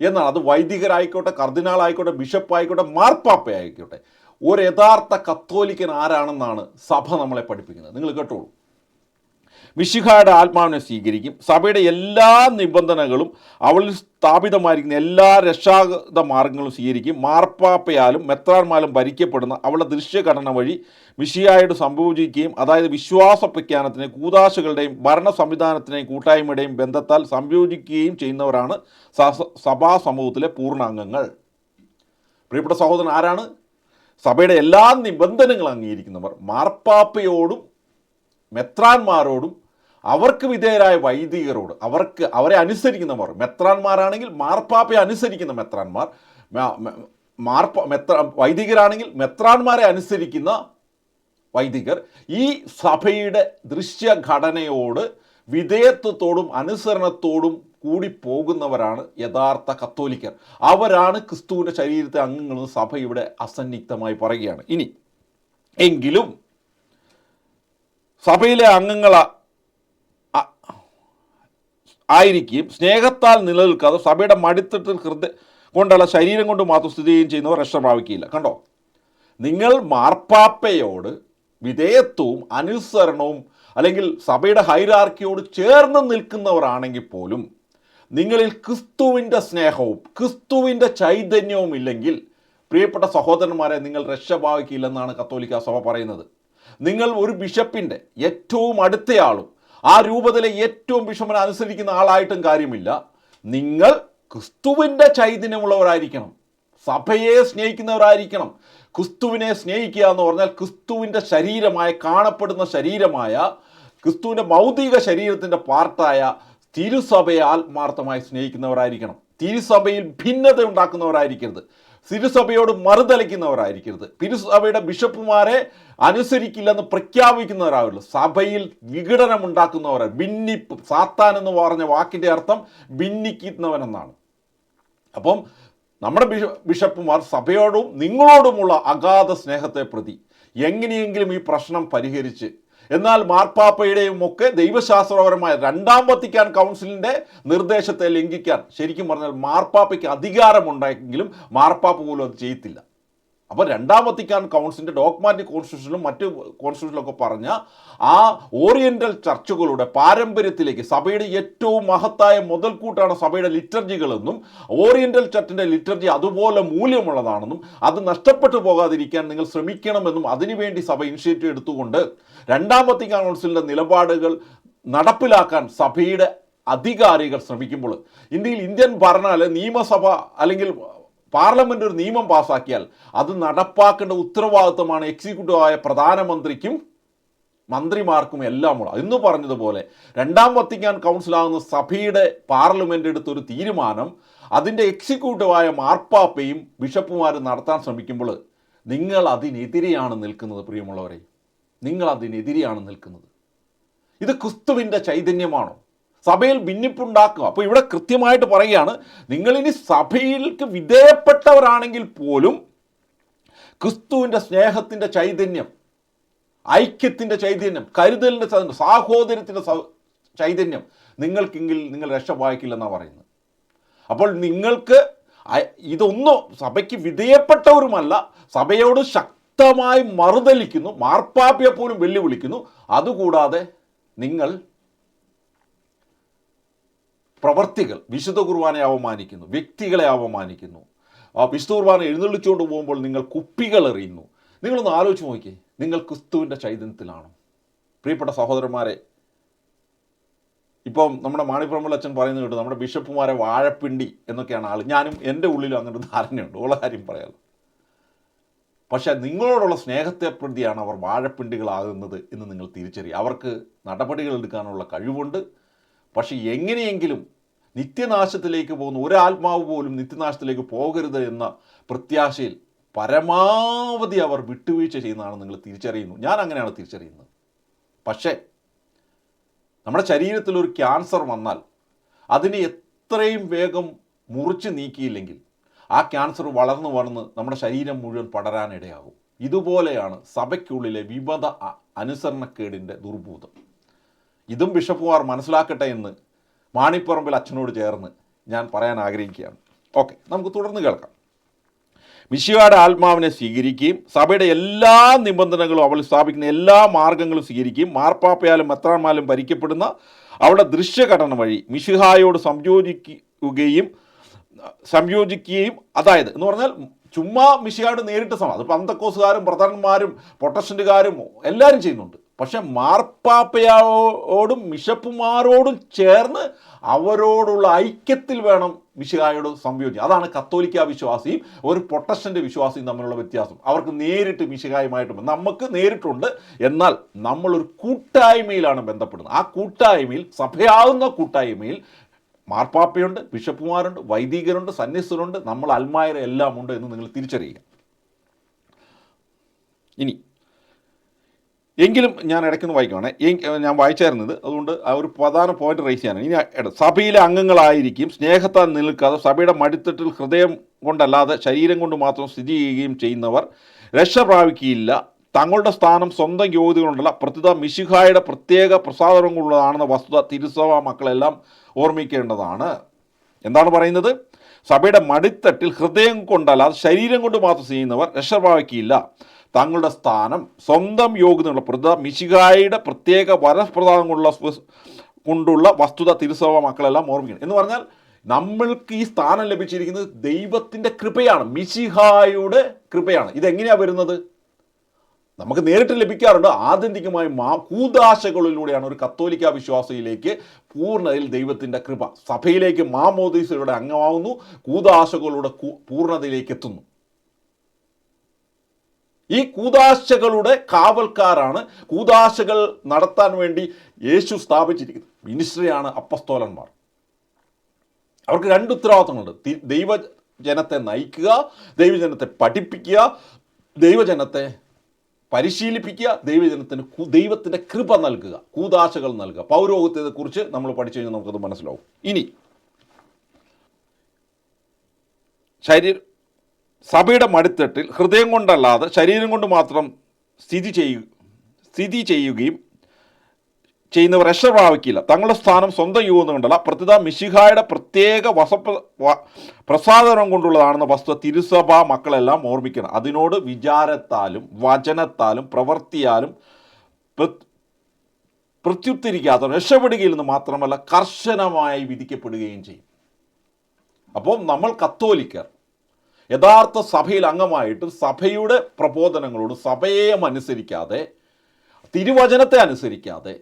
എന്നാണ് അത് വൈദികരായിക്കോട്ടെ കർദിനാളായിക്കോട്ടെ ബിഷപ്പായിക്കോട്ടെ മാർപ്പാപ്പ ആയിക്കോട്ടെ ഒരു യഥാർത്ഥ കത്തോലിക്കൻ ആരാണെന്നാണ് സഭ നമ്മളെ പഠിപ്പിക്കുന്നത്. നിങ്ങൾ കേട്ടോളൂ. മിശിഹായുടെ ആത്മാവിനെ സ്വീകരിക്കും. സഭയുടെ എല്ലാ നിബന്ധനകളും അവളിൽ സ്ഥാപിതമായിരിക്കുന്ന എല്ലാ രക്ഷാഗത മാർഗങ്ങളും സ്വീകരിക്കും. മാർപ്പാപ്പയാലും മെത്രാന്മാരും ഭരിക്കപ്പെടുന്ന അവളുടെ ദൃശ്യഘടന വഴി മിഷിയായോട് സംയോജിക്കുകയും അതായത് വിശ്വാസ പ്രഖ്യാനത്തിനെ കൂതാശകളുടെയും ഭരണ സംവിധാനത്തിനെയും കൂട്ടായ്മയുടെയും ബന്ധത്താൽ സംയോജിക്കുകയും ചെയ്യുന്നവരാണ് സഭാ സമൂഹത്തിലെ പൂർണാംഗങ്ങൾ പ്രിയപ്പെട്ട സഹോദരൻ ആരാണ്? സഭയുടെ എല്ലാ നിബന്ധനകളും അംഗീകരിക്കുന്നവർ. മാർപ്പാപ്പയോടും മെത്രാന്മാരോടും അവർക്ക് വിധേയരായ വൈദികരോട് അവർക്ക് അവരെ അനുസരിക്കുന്നവർ മെത്രാന്മാരാണെങ്കിൽ മാർപ്പാപ്പയെ അനുസരിക്കുന്ന മെത്രാന്മാർ മാർപ്പ മെത്ര വൈദികരാണെങ്കിൽ മെത്രാന്മാരെ അനുസരിക്കുന്ന വൈദികർ ഈ സഭയുടെ ദൃശ്യഘടനയോട് വിധേയത്വത്തോടും അനുസരണത്തോടും കൂടി പോകുന്നവരാണ് യഥാർത്ഥ കത്തോലിക്കർ. അവരാണ് ക്രിസ്തുവിന്റെ ശരീരത്തെ അംഗങ്ങളെന്ന് സഭ ഇവിടെ അസന്നിഗ്ധമായി പറയുകയാണ്. ഇനി എങ്കിലും സഭയിലെ അംഗങ്ങൾ ആയിരിക്കുകയും സ്നേഹത്താൽ നിലനിൽക്കാതെ സഭയുടെ മടിത്തട്ടിൽ ഹൃദയ കൊണ്ടുള്ള ശരീരം കൊണ്ട് മാത്രം സ്ഥിതി ചെയ്യുകയും ചെയ്യുന്നവർ രക്ഷ കണ്ടോ? നിങ്ങൾ മാർപ്പാപ്പയോട് വിധേയത്വവും അനുസരണവും അല്ലെങ്കിൽ സഭയുടെ ഹൈറാർക്കിയോട് ചേർന്ന് നിൽക്കുന്നവരാണെങ്കിൽ പോലും നിങ്ങളിൽ ക്രിസ്തുവിന്റെ സ്നേഹവും ക്രിസ്തുവിന്റെ ചൈതന്യവും ഇല്ലെങ്കിൽ പ്രിയപ്പെട്ട സഹോദരന്മാരെ നിങ്ങൾ രക്ഷ പ്രാപിക്കില്ലെന്നാണ് കത്തോലിക്ക സഭ പറയുന്നത്. നിങ്ങൾ ഒരു ബിഷപ്പിന്റെ ഏറ്റവും അടുത്തയാളും ആ രൂപത്തിലെ ഏറ്റവും ബിഷപ്പിനെ അനുസരിക്കുന്ന ആളായിട്ടും കാര്യമില്ല. നിങ്ങൾ ക്രിസ്തുവിന്റെ ചൈതന്യമുള്ളവരായിരിക്കണം. സഭയെ സ്നേഹിക്കുന്നവരായിരിക്കണം. ക്രിസ്തുവിനെ സ്നേഹിക്കുക എന്ന് പറഞ്ഞാൽ ക്രിസ്തുവിന്റെ ശരീരമായ കാണപ്പെടുന്ന ശരീരമായ ക്രിസ്തുവിന്റെ ഭൗതിക ശരീരത്തിന്റെ പാർട്ടായ തിരുസഭയെ ആത്മാർത്ഥമായി സ്നേഹിക്കുന്നവരായിരിക്കണം. തിരുസഭയിൽ ഭിന്നത ഉണ്ടാക്കുന്നവരായിരിക്കരുത്. തിരുസഭയോട് മറുതലിക്കുന്നവരായിരിക്കരുത് തിരുസഭയുടെ ബിഷപ്പുമാരെ അനുസരിക്കില്ലെന്ന് പ്രഖ്യാപിക്കുന്നവരാവുള്ളൂ സഭയിൽ വിഘടനം ഉണ്ടാക്കുന്നവർ ഭിന്നിപ്പ് സാത്താൻ എന്ന് പറഞ്ഞ വാക്കിന്റെ അർത്ഥം ഭിന്നിക്കുന്നവനെന്നാണ്. അപ്പം നമ്മുടെ ബിഷ ബിഷപ്പുമാർ സഭയോടും നിങ്ങളോടുമുള്ള അഗാധ സ്നേഹത്തെ പ്രതി. എങ്ങനെയെങ്കിലും ഈ പ്രശ്നം പരിഹരിച്ച് എന്നാൽ മാർപ്പാപ്പയുടെയും ഒക്കെ ദൈവശാസ്ത്രപരമായ രണ്ടാം വത്തിക്കാൻ കൗൺസിലിന്റെ നിർദ്ദേശത്തെ ലംഘിക്കാൻ ശരിക്കും പറഞ്ഞാൽ മാർപ്പാപ്പയ്ക്ക് അധികാരമുണ്ടെങ്കിലും മാർപ്പാപ്പ പോലും അത് ചെയ്യത്തില്ല അപ്പോൾ രണ്ടാം വത്തിക്കാൻ കൗൺസിലിന്റെ ഡോക്മാറ്റിക് കോൺസ്റ്റിറ്റ്യൂഷനിലും മറ്റ് കോൺസ്റ്റിറ്റ്യൂഷനിലൊക്കെ പറഞ്ഞ ആ ഓറിയന്റൽ ചർച്ചുകളുടെ പാരമ്പര്യത്തിലേക്ക് സഭയുടെ ഏറ്റവും മഹത്തായ മുതൽക്കൂട്ടാണ് സഭയുടെ ലിറ്റർജികളെന്നും ഓറിയന്റൽ ചർച്ചിന്റെ ലിറ്റർജി അതുപോലെ മൂല്യമുള്ളതാണെന്നും അത് നഷ്ടപ്പെട്ടു പോകാതിരിക്കാൻ നിങ്ങൾ ശ്രമിക്കണമെന്നും അതിനുവേണ്ടി സഭ ഇനിഷ്യേറ്റീവ് എടുത്തുകൊണ്ട് രണ്ടാം വത്തിക്കാൻ കൗൺസിലിന്റെ നിലപാടുകൾ നടപ്പിലാക്കാൻ സഭയുടെ അധികാരികൾ ശ്രമിക്കുമ്പോൾ ഇന്ത്യയിൽ ഇന്ത്യൻ ഭരണ നിയമസഭ അല്ലെങ്കിൽ പാർലമെന്റ് ഒരു നിയമം പാസാക്കിയാൽ അത് നടപ്പാക്കേണ്ട ഉത്തരവാദിത്വമാണ് എക്സിക്യൂട്ടീവായ പ്രധാനമന്ത്രിക്കും മന്ത്രിമാർക്കും എല്ലാം ഉള്ളത്. എന്ന് പറഞ്ഞതുപോലെ രണ്ടാം വത്തിക്കാൻ കൗൺസിലാകുന്ന സഭയുടെ പാർലമെന്റ് എടുത്തൊരു തീരുമാനം അതിന്റെ എക്സിക്യൂട്ടീവായ മാർപ്പാപ്പയും ബിഷപ്പുമാരും നടത്താൻ ശ്രമിക്കുമ്പോൾ നിങ്ങൾ അതിനെതിരെയാണ് നിൽക്കുന്നത് പ്രിയമുള്ളവരെ. നിങ്ങൾ അതിനെതിരെയാണ് നിൽക്കുന്നത്. ഇത് ക്രിസ്തുവിന്റെ ചൈതന്യമാണോ? സഭയിൽ ഭിന്നിപ്പുണ്ടാക്കുക. അപ്പോൾ ഇവിടെ കൃത്യമായിട്ട് പറയുകയാണ് നിങ്ങളിനി സഭയിലേക്ക് വിധേയപ്പെട്ടവരാണെങ്കിൽ പോലും ക്രിസ്തുവിന്റെ സ്നേഹത്തിന്റെ ചൈതന്യം ഐക്യത്തിന്റെ ചൈതന്യം കരുതലിന്റെ ചൈതന്യം സാഹോദര്യത്തിന്റെ ചൈതന്യം നിങ്ങൾക്കെങ്കിൽ നിങ്ങൾ രക്ഷ വായിക്കില്ലെന്നാണ് പറയുന്നത്. അപ്പോൾ നിങ്ങൾക്ക് ഇതൊന്നും സഭയ്ക്ക് വിധേയപ്പെട്ടവരുമല്ല സഭയോട് ശക്തമായി മറുതലിക്കുന്നു മാർപ്പാപ്പയെ പോലും വെല്ലുവിളിക്കുന്നു. അതുകൂടാതെ നിങ്ങൾ പ്രവർത്തികൾ വിശുദ്ധ കുർബാനെ അവമാനിക്കുന്നു വ്യക്തികളെ അവമാനിക്കുന്നു. ആ വിശുദ്ധ കുർബാന എഴുന്നള്ളിച്ചുകൊണ്ട് പോകുമ്പോൾ നിങ്ങൾ കുപ്പികൾ എറിയുന്നു. നിങ്ങളൊന്ന് ആലോചിച്ച് നോക്കിയേ നിങ്ങൾ ക്രിസ്തുവിന്റെ ചൈതന്യത്തിലാണോ? പ്രിയപ്പെട്ട സഹോദരന്മാരെ ഇപ്പം നമ്മുടെ മാണിപ്പറമ്പൽ അച്ഛൻ പറയുന്നത് കേട്ടു നമ്മുടെ ബിഷപ്പുമാരെ വാഴപ്പിണ്ടി എന്നൊക്കെയാണ് ആൾ ഞാനും എന്റെ ഉള്ളിലും അങ്ങനെ ഒരു ധാരണയുണ്ട് ഉള്ള കാര്യം പറയാം പക്ഷേ നിങ്ങളോടുള്ള സ്നേഹത്തെ പ്രതിയാണ് അവർ വാഴപ്പിണ്ടികളാകുന്നത് എന്ന് നിങ്ങൾ തിരിച്ചറിയുക. അവർക്ക് നടപടികൾ എടുക്കാനുള്ള കഴിവുണ്ട് പക്ഷേ എങ്ങനെയെങ്കിലും നിത്യനാശത്തിലേക്ക് പോകുന്ന ഒരാത്മാവ് പോലും നിത്യനാശത്തിലേക്ക് പോകരുത് എന്ന പ്രത്യാശയിൽ പരമാവധി അവർ വിട്ടുവീഴ്ച ചെയ്യുന്നതാണ് നിങ്ങൾ തിരിച്ചറിയുന്നു. ഞാൻ അങ്ങനെയാണ് തിരിച്ചറിയുന്നത്. പക്ഷേ നമ്മുടെ ശരീരത്തിൽ ഒരു ക്യാൻസർ വന്നാൽ അതിനെ എത്രയും വേഗം മുറിച്ച് നീക്കിയില്ലെങ്കിൽ ആ ക്യാൻസർ വളർന്നു വളർന്ന് നമ്മുടെ ശരീരം മുഴുവൻ പടരാനിടയാകും. ഇതുപോലെയാണ് സഭയ്ക്കുള്ളിലെ വിമത അനുസരണക്കേടിന്റെ ദുർഭൂതം ഇതും ബിഷപ്പുമാർ മനസ്സിലാക്കട്ടെ എന്ന് മാണിപ്പറമ്പിൽ അച്ഛനോട് ചേർന്ന് ഞാൻ പറയാൻ ആഗ്രഹിക്കുകയാണ്. ഓക്കെ നമുക്ക് തുടർന്ന് കേൾക്കാം. മിശിയുടെ ആത്മാവിനെ സ്വീകരിക്കുകയും സഭയുടെ എല്ലാ നിബന്ധനകളും അവൾ സ്ഥാപിക്കുന്ന എല്ലാ മാർഗങ്ങളും സ്വീകരിക്കുകയും മാർപ്പാപ്പയാലും മെത്രാന്മാരും ഭരിക്കപ്പെടുന്ന അവളുടെ ദൃശ്യഘടന വഴി മിശിഹായോട് സംയോജിക്കുകയും സംയോജിക്കുകയും അതായത് എന്ന് പറഞ്ഞാൽ ചുമ്മാ മിശിഹായോട് നേരിട്ട് സമയം അത് പന്തക്കോസുകാരും പ്രധാനന്മാരും പൊട്ടസ്റ്റന്റുകാരും എല്ലാവരും ചെയ്യുന്നുണ്ട്. പക്ഷെ മാർപ്പാപ്പയോടും മിഷപ്പുമാരോടും ചേർന്ന് അവരോടുള്ള ഐക്യത്തിൽ വേണം മിശിഹായോട് സംയോജിക്കുക അതാണ് കത്തോലിക്ക വിശ്വാസിയും ഒരു പ്രൊട്ടസ്റ്റന്റ് വിശ്വാസിയും തമ്മിലുള്ള വ്യത്യാസം. അവർക്ക് നേരിട്ട് മിശിഹായുമായിട്ട് നമുക്ക് നേരിട്ടുണ്ട്. എന്നാൽ നമ്മളൊരു കൂട്ടായ്മയിലാണ് ബന്ധപ്പെടുന്നത്. ആ കൂട്ടായ്മയിൽ സഭയാകുന്ന കൂട്ടായ്മയിൽ മാർപ്പാപ്പയുണ്ട് ബിഷപ്പുമാരുണ്ട് വൈദികരുണ്ട് സന്യസ്തരുണ്ട് നമ്മൾ അൽമായർ എല്ലാം ഉണ്ട് എന്ന് നിങ്ങൾ തിരിച്ചറിയുക. ഇനി എങ്കിലും ഞാൻ ഇടയ്ക്കൊന്ന് വായിക്കുവാണ്. ഞാൻ വായിച്ചായിരുന്നത്. അതുകൊണ്ട് ആ ഒരു പ്രധാന പോയിന്റ് റേസ് ചെയ്യാനാണ്. ഇനി സഭയിലെ അംഗങ്ങളായിരിക്കും സ്നേഹത്താൽ നിൽക്കാതെ സഭയുടെ മടിത്തട്ടിൽ ഹൃദയം കൊണ്ടല്ലാതെ ശരീരം കൊണ്ട് മാത്രം സ്ഥിതി ചെയ്യുകയും ചെയ്യുന്നവർ രക്ഷ പ്രാപിക്കുകയില്ല. തങ്ങളുടെ സ്ഥാനം സ്വന്തം യോഗ്യത കൊണ്ടല്ല പ്രത്യുത മിശിഹായുടെ പ്രത്യേക പ്രസാദനം കൊണ്ടുള്ളതാണെന്ന വസ്തുത തിരുസഭ മക്കളെല്ലാം ഓർമ്മിക്കേണ്ടതാണ്. എന്താണ് പറയുന്നത്? സഭയുടെ മടിത്തട്ടിൽ ഹൃദയം കൊണ്ടല്ലാതെ ശരീരം കൊണ്ട് മാത്രം ചെയ്യുന്നവർ രക്ഷ പ്രാപിക്കുകയില്ല. തങ്ങളുടെ സ്ഥാനം സ്വന്തം യോഗ്യതയുള്ള പ്രത മിശികായുടെ പ്രത്യേക വരപ്രദാനം കൊണ്ടുള്ള കൊണ്ടുള്ള വസ്തുത തിരുസഭ മക്കളെല്ലാം ഓർമ്മിക്കണം. എന്ന് പറഞ്ഞാൽ നമ്മൾക്ക് ഈ സ്ഥാനം ലഭിച്ചിരിക്കുന്നത് ദൈവത്തിന്റെ കൃപയാണ്. മിശിഹായുടെ കൃപയാണ്. ഇതെങ്ങനെയാണ് വരുന്നത്? നമുക്ക് നേരിട്ട് ലഭിക്കാറുണ്ട് ആത്യന്തികമായി മാ കൂതാശകളിലൂടെയാണ് ഒരു കത്തോലിക്ക വിശ്വാസിയിലേക്ക് പൂർണതയിൽ ദൈവത്തിന്റെ കൃപ. സഭയിലേക്ക് മാമോദീസയുടെ അംഗമാവുന്നു. കൂതാശകളുടെ പൂർണതയിലേക്ക് എത്തുന്നു. ഈ കൂതാശകളുടെ കാവൽക്കാരാണ് കൂതാശകൾ നടത്താൻ വേണ്ടി യേശു സ്ഥാപിച്ചിരിക്കുന്നത്. മിനിസ്ട്രിയാണ് അപ്പസ്തോലന്മാർ. അവർക്ക് രണ്ട് ഉത്തരവാദിത്തങ്ങളുണ്ട്. ദൈവജനത്തെ നയിക്കുക ദൈവജനത്തെ പഠിപ്പിക്കുക ദൈവജനത്തെ പരിശീലിപ്പിക്കുക ദൈവജനത്തിന് ദൈവത്തിന്റെ കൃപ നൽകുക കൂതാശകൾ നൽകുക. പൗരോഹിത്യത്തെക്കുറിച്ച് നമ്മൾ പഠിച്ചു കഴിഞ്ഞാൽ നമുക്കത് മനസ്സിലാവും. ഇനി ശരീര സഭയുടെ മടിത്തട്ടിൽ ഹൃദയം കൊണ്ടല്ലാതെ ശരീരം കൊണ്ട് മാത്രം സ്ഥിതി ചെയ്യുക സ്ഥിതി ചെയ്യുകയും ചെയ്യുന്നവർ രക്ഷ പ്രാപിക്കില്ല തങ്ങളുടെ സ്ഥാനം സ്വന്തം യുവെന്ന് കൊണ്ടല്ല. പ്രത്യേക മിശിഹായുടെ പ്രത്യേക വസപ്ര പ്രസാദനം കൊണ്ടുള്ളതാണെന്ന വസ്തു തിരുസഭ മക്കളെല്ലാം ഓർമ്മിക്കണം. അതിനോട് വിചാരത്താലും വചനത്താലും പ്രവൃത്തിയാലും പ്രത്യുത്തരിക്കാത്ത രക്ഷപ്പെടുകയിൽ നിന്ന് മാത്രമല്ല കർശനമായി വിധിക്കപ്പെടുകയും ചെയ്യും. അപ്പോൾ നമ്മൾ കത്തോലിക്കർ. യഥാർത്ഥ സഭയിൽ അംഗമായിട്ട് സഭയുടെ പ്രബോധനങ്ങളോട് സഭയെ അനുസരിക്കാതെ തിരുവചനത്തെ അനുസരിക്കാതെ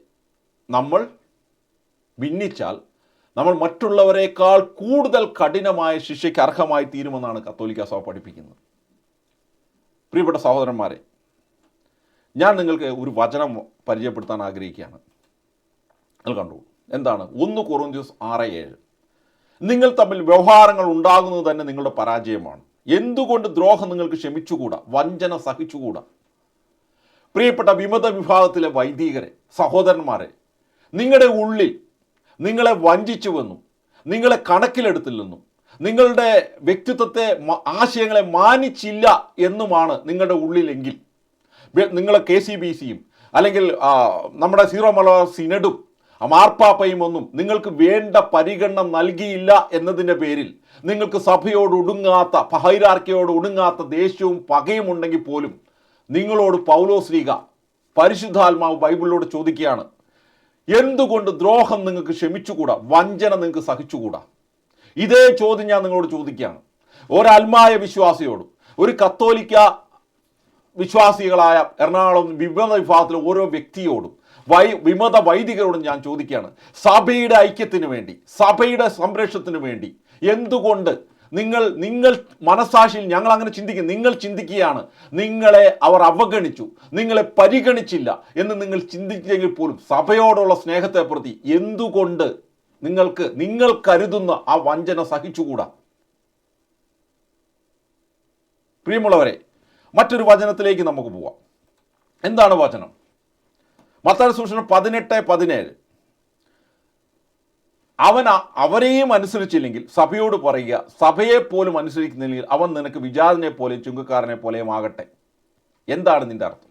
നമ്മൾ ഭിന്നിച്ചാൽ നമ്മൾ മറ്റുള്ളവരെക്കാൾ കൂടുതൽ കഠിനമായ ശിക്ഷയ്ക്ക് അർഹമായി തീരുമെന്നാണ് കത്തോലിക്ക സഭ പഠിപ്പിക്കുന്നത്. പ്രിയപ്പെട്ട സഹോദരന്മാരെ ഞാൻ നിങ്ങൾക്ക് ഒരു വചനം പരിചയപ്പെടുത്താൻ ആഗ്രഹിക്കുകയാണ്. നിങ്ങൾ കണ്ടു. എന്താണ്? ഒന്ന് കൊറിന്ത്യസ് ആറ് ഏഴ്. നിങ്ങൾ തമ്മിൽ വ്യവഹാരങ്ങൾ ഉണ്ടാകുന്നത് തന്നെ നിങ്ങളുടെ പരാജയമാണ്. എന്തുകൊണ്ട് ദ്രോഹം നിങ്ങൾക്ക് ക്ഷമിച്ചുകൂടാ? വഞ്ചന സഹിച്ചുകൂടാ? പ്രിയപ്പെട്ട വിമത വിഭാഗത്തിലെ വൈദികരെ സഹോദരന്മാരെ നിങ്ങളുടെ ഉള്ളിൽ നിങ്ങളെ വഞ്ചിച്ചുവെന്നും നിങ്ങളെ കണക്കിലെടുത്തില്ലെന്നും നിങ്ങളുടെ വ്യക്തിത്വത്തെ ആശയങ്ങളെ മാനിച്ചില്ല എന്നുമാണ് നിങ്ങളുടെ ഉള്ളിലെങ്കിൽ നിങ്ങളെ കെ സി ബി സിയും അല്ലെങ്കിൽ നമ്മുടെ സീറോ മലബാർ സിനഡും മാർപ്പാപ്പയും ഒന്നും നിങ്ങൾക്ക് വേണ്ട പരിഗണന നൽകിയില്ല എന്നതിന്റെ പേരിൽ നിങ്ങൾക്ക് സഭയോട് ഒടുങ്ങാത്ത ഹൈരാർക്കിയോട് ഒടുങ്ങാത്ത ദേഷ്യവും പകയും ഉണ്ടെങ്കിൽ പോലും നിങ്ങളോട് പൗലോ ശ്രീക പരിശുദ്ധാത്മാവ് ബൈബിളിലോട് ചോദിക്കുകയാണ് എന്തുകൊണ്ട് ദ്രോഹം നിങ്ങൾക്ക് ക്ഷമിച്ചുകൂടാ? വഞ്ചന നിങ്ങൾക്ക് സഹിച്ചുകൂടാ? ഇതേ ചോദ്യം ഞാൻ നിങ്ങളോട് ചോദിക്കുകയാണ്. ഒരൽമായ വിശ്വാസിയോടും ഒരു കത്തോലിക്ക വിശ്വാസികളായ എറണാകുളം വിവിധ വിഭാഗത്തിലെ ഓരോ വ്യക്തിയോടും വൈ വിമത വൈദികരോടും ഞാൻ ചോദിക്കുകയാണ്. സഭയുടെ ഐക്യത്തിന് വേണ്ടി സഭയുടെ സംരക്ഷണത്തിന് വേണ്ടി എന്തുകൊണ്ട് നിങ്ങൾ നിങ്ങൾ മനസാക്ഷിയിൽ ഞങ്ങൾ അങ്ങനെ ചിന്തിക്കും നിങ്ങൾ ചിന്തിക്കുകയാണ് നിങ്ങളെ അവർ അവഗണിച്ചു നിങ്ങളെ പരിഗണിച്ചില്ല എന്ന് നിങ്ങൾ ചിന്തിച്ചെങ്കിൽ പോലും സഭയോടുള്ള സ്നേഹത്തെ പ്രതി എന്തുകൊണ്ട് നിങ്ങൾക്ക് നിങ്ങൾ കരുതുന്ന ആ വഞ്ചന സഹിച്ചുകൂടാ? പ്രിയമുള്ളവരെ മറ്റൊരു വചനത്തിലേക്ക് നമുക്ക് പോവാം. എന്താണ് വചനം? മത്തായ സൂക്ഷണം പതിനെട്ട് പതിനേഴ്. അവൻ അവരെയും അനുസരിച്ചില്ലെങ്കിൽ സഭയോട് പറയുക സഭയെ പോലും അനുസരിക്കുന്നില്ലെങ്കിൽ അവൻ നിനക്ക് വിജാതിനെ പോലെ ചുങ്കക്കാരനെ പോലെയും ആകട്ടെ. എന്താണ് നിന്റെ അർത്ഥം?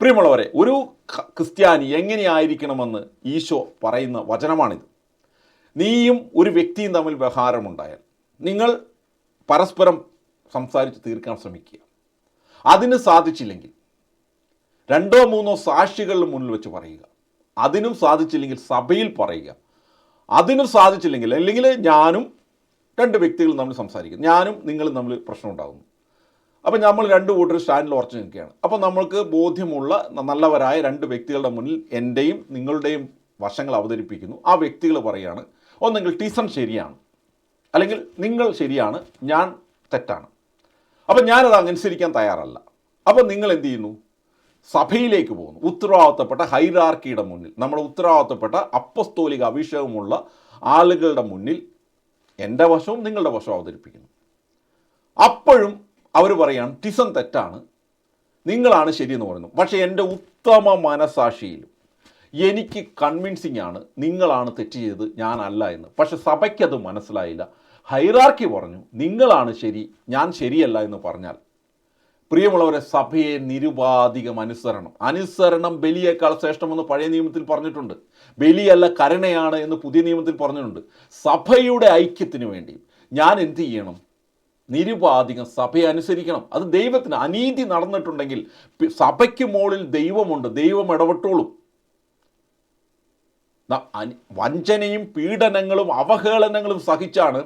പ്രിയമുള്ളവരെ ഒരു ക്രിസ്ത്യാനി എങ്ങനെയായിരിക്കണമെന്ന് ഈശോ പറയുന്ന വചനമാണിത്. നീയും ഒരു വ്യക്തിയും തമ്മിൽ വ്യവഹാരമുണ്ടായാൽ നിങ്ങൾ പരസ്പരം സംസാരിച്ച് തീർക്കാൻ ശ്രമിക്കുക. അതിന് സാധിച്ചില്ലെങ്കിൽ രണ്ടോ മൂന്നോ സാക്ഷികളുടെ മുന്നിൽ വെച്ച് പറയുക. അതിനും സാധിച്ചില്ലെങ്കിൽ സഭയിൽ പറയുക. അതിനും സാധിച്ചില്ലെങ്കിൽ അല്ലെങ്കിൽ ഞാനും രണ്ട് വ്യക്തികൾ നമ്മൾ സംസാരിക്കും. ഞാനും നിങ്ങളും നമ്മൾ പ്രശ്നം ഉണ്ടാകുന്നു. അപ്പോൾ നമ്മൾ രണ്ട് കൂട്ടർ സ്റ്റാൻഡിൽ ഉറച്ചു നിൽക്കുകയാണ്. അപ്പോൾ നമ്മൾക്ക് ബോധ്യമുള്ള നല്ലവരായ രണ്ട് വ്യക്തികളുടെ മുന്നിൽ എന്റെയും നിങ്ങളുടെയും വശങ്ങൾ അവതരിപ്പിക്കുന്നു. ആ വ്യക്തികൾ പറയുകയാണ് ഒന്നെങ്കിൽ ടീസൺ ശരിയാണ്. അല്ലെങ്കിൽ നിങ്ങൾ ശരിയാണ്. ഞാൻ തെറ്റാണ്. അപ്പം ഞാനത് അനുസരിക്കാൻ തയ്യാറല്ല. അപ്പോൾ നിങ്ങൾ എന്ത് ചെയ്യുന്നു? സഭയിലേക്ക് പോകുന്നു. ഉത്തരവാദിത്തപ്പെട്ട ഹൈറാർക്കിയുടെ മുന്നിൽ നമ്മുടെ ഉത്തരവാദിത്തപ്പെട്ട അപ്പസ്തോലിക അഭിഷേകമുള്ള ആളുകളുടെ മുന്നിൽ എന്റെ വശവും നിങ്ങളുടെ വശവും അവതരിപ്പിക്കുന്നു. അപ്പോഴും അവർ പറയാണ് ടിസൺ തെറ്റാണ്. നിങ്ങളാണ് ശരിയെന്ന് പറയുന്നു പക്ഷേ എന്റെ ഉത്തമ മനസാക്ഷിയിലും എനിക്ക് കൺവിൻസിങ് ആണ് നിങ്ങളാണ് തെറ്റ് ചെയ്തത് ഞാനല്ല എന്ന്. പക്ഷെ സഭയ്ക്കത് മനസ്സിലായില്ല. ഹൈറാർക്കി പറഞ്ഞു നിങ്ങളാണ് ശരി ഞാൻ ശരിയല്ല എന്ന് പറഞ്ഞാൽ പ്രിയമുള്ളവരെ സഭയെ നിരുപാധികം അനുസരണം. അനുസരണം ബലിയേക്കാൾ ശ്രേഷ്ഠമെന്ന് പഴയ നിയമത്തിൽ പറഞ്ഞിട്ടുണ്ട്. ബലിയല്ല കരുണയാണ് എന്ന് പുതിയ നിയമത്തിൽ പറഞ്ഞിട്ടുണ്ട്. സഭയുടെ ഐക്യത്തിന് വേണ്ടി ഞാൻ എന്ത് ചെയ്യണം? നിരുപാധികം സഭയെ അനുസരിക്കണം. അത് ദൈവത്തിന് അനീതി നടന്നിട്ടുണ്ടെങ്കിൽ സഭയ്ക്ക് മുകളിൽ ദൈവമുണ്ട്. ദൈവം ഇടപെട്ടോളും. വഞ്ചനയും പീഡനങ്ങളും അവഹേളനങ്ങളും സഹിച്ചാണ്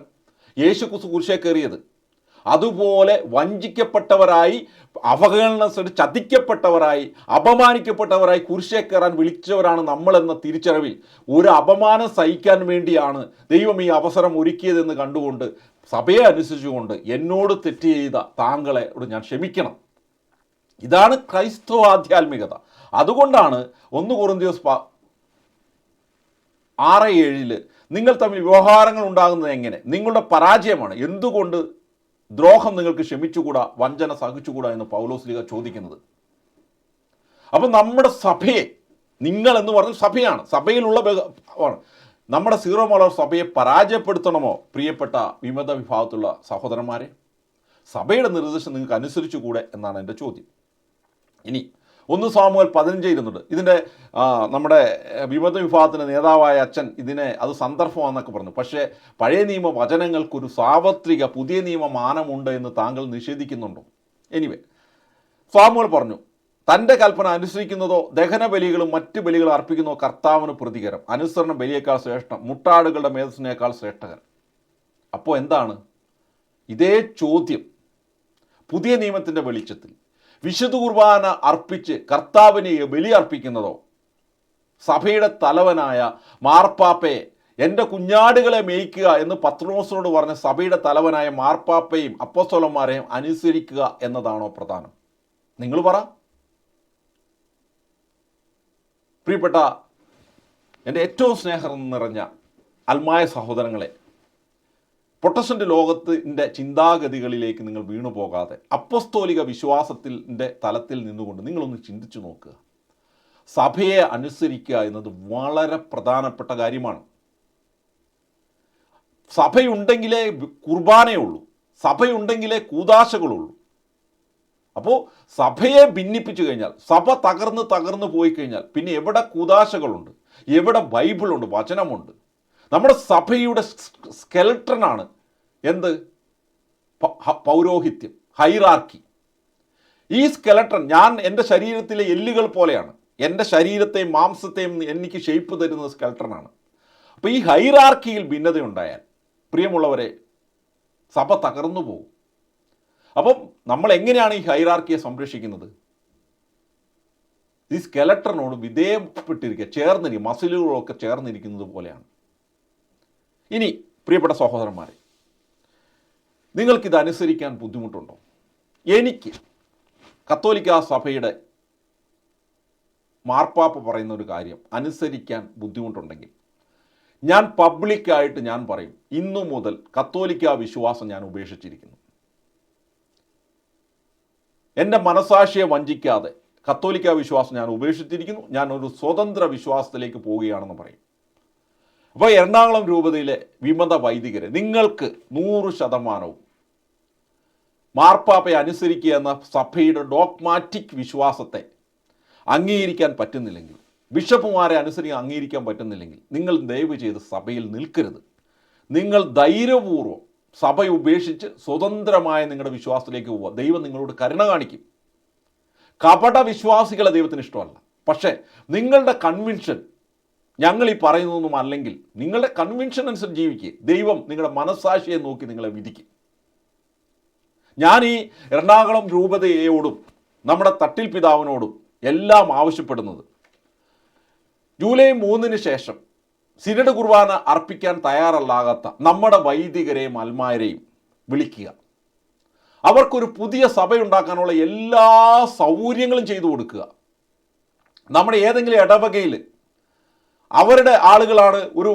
യേശു കുരിശേ കയറിയത്. അതുപോലെ വഞ്ചിക്കപ്പെട്ടവരായി അവഗണന ചതിക്കപ്പെട്ടവരായി അപമാനിക്കപ്പെട്ടവരായി കുരിശേ കയറാൻ വിളിച്ചവരാണ് നമ്മളെന്ന തിരിച്ചറിവിൽ ഒരു അപമാനം സഹിക്കാൻ വേണ്ടിയാണ് ദൈവം ഈ അവസരം ഒരുക്കിയതെന്ന് കണ്ടുകൊണ്ട് സഭയെ അനുസരിച്ചുകൊണ്ട് എന്നോട് തെറ്റ് ചെയ്ത താങ്കളെ ഞാൻ ക്ഷമിക്കണം. ഇതാണ് ക്രൈസ്തവ ആധ്യാത്മികത. അതുകൊണ്ടാണ് ഒന്ന് കുറുന്തിയോസ് ആറ് ഏഴിൽ നിങ്ങൾ തമ്മിൽ വ്യവഹാരങ്ങൾ ഉണ്ടാകുന്നത് എങ്ങനെ? നിങ്ങളുടെ പരാജയമാണ്. എന്തുകൊണ്ട് ദ്രോഹം നിങ്ങൾക്ക് ക്ഷമിച്ചുകൂടാ വഞ്ചന സഹിച്ചുകൂടാ എന്ന് പൗലോസ് ലീഗ ചോദിക്കുന്നത്. അപ്പം നമ്മുടെ സഭയെ നിങ്ങൾ എന്ന് പറഞ്ഞ സഭയാണ് സഭയിലുള്ള. നമ്മുടെ സീറോ മോളർ സഭയെ പരാജയപ്പെടുത്തണമോ പ്രിയപ്പെട്ട വിമത വിഭാഗത്തുള്ള സഹോദരന്മാരെ? സഭയുടെ നിർദ്ദേശം നിങ്ങൾക്ക് അനുസരിച്ചുകൂടെ എന്നാണ് എന്റെ ചോദ്യം. ഇനി ഒന്ന് സാമുവൽ പതിനഞ്ച് ഇരുന്നുണ്ട്. ഇതിന്റെ നമ്മുടെ വിമത വിഭാഗത്തിന്റെ നേതാവായ അച്ഛൻ ഇതിനെ അത് സന്ദർഭമാണെന്നൊക്കെ പറഞ്ഞു. പക്ഷേ പഴയ നിയമ വചനങ്ങൾക്കൊരു സാർവത്രിക പുതിയ നിയമ മാനമുണ്ട് എന്ന് താങ്കൾ നിഷേധിക്കുന്നുണ്ടോ? എനിവേ സാമുവൽ പറഞ്ഞു തന്റെ കൽപ്പന അനുസരിക്കുന്നതോ ദഹന ബലികളും മറ്റ് ബലികളും അർപ്പിക്കുന്നതോ കർത്താവിന് പ്രതികരം. അനുസരണം ബലിയേക്കാൾ ശ്രേഷ്ഠം മുട്ടാടുകളുടെ മേധസ്സിനേക്കാൾ ശ്രേഷ്ഠകൻ. അപ്പോൾ എന്താണ്? ഇതേ ചോദ്യം പുതിയ നിയമത്തിന്റെ വെളിച്ചത്തിൽ. വിശുദ്ധ കുർബാന അർപ്പിച്ച് കർത്താവിനെ ബലി അർപ്പിക്കുന്നതോ സഭയുടെ തലവനായ മാർപ്പാപ്പയെ എന്റെ കുഞ്ഞാടുകളെ മേയ്ക്കുക എന്ന് പത്രോസിനോട് പറഞ്ഞ സഭയുടെ തലവനായ മാർപ്പാപ്പയും അപ്പസ്വലന്മാരെയും അനുസരിക്കുക എന്നതാണോ പ്രധാനം? നിങ്ങൾ പറ. പ്രിയപ്പെട്ട എന്റെ ഏറ്റവും സ്നേഹം നിറഞ്ഞ അൽമായ സഹോദരങ്ങളെ പ്രൊട്ടസ്റ്റന്റ് ലോകത്തിന്റെ ചിന്താഗതികളിലേക്ക് നിങ്ങൾ വീണു പോകാതെ അപ്പസ്തോലിക വിശ്വാസത്തിന്റെ തലത്തിൽ നിന്നുകൊണ്ട് നിങ്ങളൊന്ന് ചിന്തിച്ചു നോക്കുക. സഭയെ അനുസരിക്കുക എന്നത് വളരെ പ്രധാനപ്പെട്ട കാര്യമാണ്. സഭയുണ്ടെങ്കിലേ കുർബാനയുള്ളൂ സഭയുണ്ടെങ്കിലേ കൂതാശകളുള്ളൂ അപ്പോൾ സഭയെ ഭിന്നിപ്പിച്ചു കഴിഞ്ഞാൽ സഭ തകർന്ന് തകർന്ന് പോയി കഴിഞ്ഞാൽ പിന്നെ എവിടെ കൂതാശകളുണ്ട് എവിടെ ബൈബിളുണ്ട്? വചനമുണ്ട്? നമ്മുടെ സഭയുടെ സ്കെലട്ടനാണ് എന്ത്? പൗരോഹിത്യം ഹൈറാർക്കി. ഈ സ്കെലട്ടൺ ഞാൻ എന്റെ ശരീരത്തിലെ എല്ലുകൾ പോലെയാണ്. എന്റെ ശരീരത്തെയും മാംസത്തെയും എനിക്ക് ഷേപ്പ് തരുന്നത് സ്കെൽട്ടനാണ് അപ്പോൾ ഈ ഹൈറാർക്കിയിൽ ഭിന്നതയുണ്ടായാൽ പ്രിയമുള്ളവരെ സഭ തകർന്നു പോകും. അപ്പം നമ്മൾ എങ്ങനെയാണ് ഈ ഹൈറാർക്കിയെ സംരക്ഷിക്കുന്നത്? ഈ സ്കെലട്ടറിനോട് വിധേയപ്പെട്ടിരിക്കുക ചേർന്നിരിക്കുക മസിലുകളൊക്കെ ചേർന്നിരിക്കുന്നത് പോലെയാണ്. ഇനി പ്രിയപ്പെട്ട സഹോദരന്മാരെ നിങ്ങൾക്കിത് അനുസരിക്കാൻ ബുദ്ധിമുട്ടുണ്ടോ? എനിക്ക് കത്തോലിക്ക സഭയുടെ മാർപ്പാപ്പ് പറയുന്ന ഒരു കാര്യം അനുസരിക്കാൻ ബുദ്ധിമുട്ടുണ്ടെങ്കിൽ ഞാൻ പബ്ലിക്കായിട്ട് ഞാൻ പറയും ഇന്നു മുതൽ കത്തോലിക്ക വിശ്വാസം ഞാൻ ഉപേക്ഷിച്ചിരിക്കുന്നു. എന്റെ മനസാക്ഷിയെ വഞ്ചിക്കാതെ കത്തോലിക്ക വിശ്വാസം ഞാൻ ഉപേക്ഷിച്ചിരിക്കുന്നു ഞാൻ ഒരു സ്വതന്ത്ര വിശ്വാസത്തിലേക്ക് പോവുകയാണെന്ന് പറയും. അപ്പോൾ എറണാകുളം രൂപതയിലെ വിമത വൈദികരെ നിങ്ങൾക്ക് നൂറ് ശതമാനവും മാർപ്പാപ്പയെ അനുസരിക്കുക എന്ന സഭയുടെ ഡോക്മാറ്റിക് വിശ്വാസത്തെ അംഗീകരിക്കാൻ പറ്റുന്നില്ലെങ്കിൽ ബിഷപ്പുമാരെ അനുസരിച്ച് അംഗീകരിക്കാൻ പറ്റുന്നില്ലെങ്കിൽ നിങ്ങൾ ദയവ് ചെയ്ത് സഭയിൽ നിൽക്കരുത്. നിങ്ങൾ ധൈര്യപൂർവം സഭ ഉപേക്ഷിച്ച് സ്വതന്ത്രമായ നിങ്ങളുടെ വിശ്വാസത്തിലേക്ക് പോവുക. ദൈവം നിങ്ങളോട് കരുണ കാണിക്കും. കപട വിശ്വാസികളെ ദൈവത്തിന് ഇഷ്ടമല്ല. പക്ഷേ നിങ്ങളുടെ കൺവിൻഷൻ ഞങ്ങൾ ഈ പറയുന്നതൊന്നും അല്ലെങ്കിൽ നിങ്ങളുടെ കൺവിൻഷൻ അനുസരിച്ച് ജീവിക്കുക ദൈവം നിങ്ങളുടെ മനസ്സാക്ഷിയെ നോക്കി നിങ്ങളെ വിധിക്കും. ഞാൻ ഈ എറണാകുളം രൂപതയോടും നമ്മുടെ തട്ടിൽ പിതാവിനോടും എല്ലാം ആവശ്യപ്പെടുന്നത്. ജൂലൈ മൂന്നിന് ശേഷം സിനഡ് കുർബാന അർപ്പിക്കാൻ തയ്യാറല്ലാകാത്ത നമ്മുടെ വൈദികരെയും അൽമാരെയും വിളിക്കുക. അവർക്കൊരു പുതിയ സഭയുണ്ടാക്കാനുള്ള എല്ലാ സൗകര്യങ്ങളും ചെയ്തു കൊടുക്കുക. നമ്മുടെ ഏതെങ്കിലും ഇടവകയിൽ അവരുടെ ആളുകളാണ് ഒരു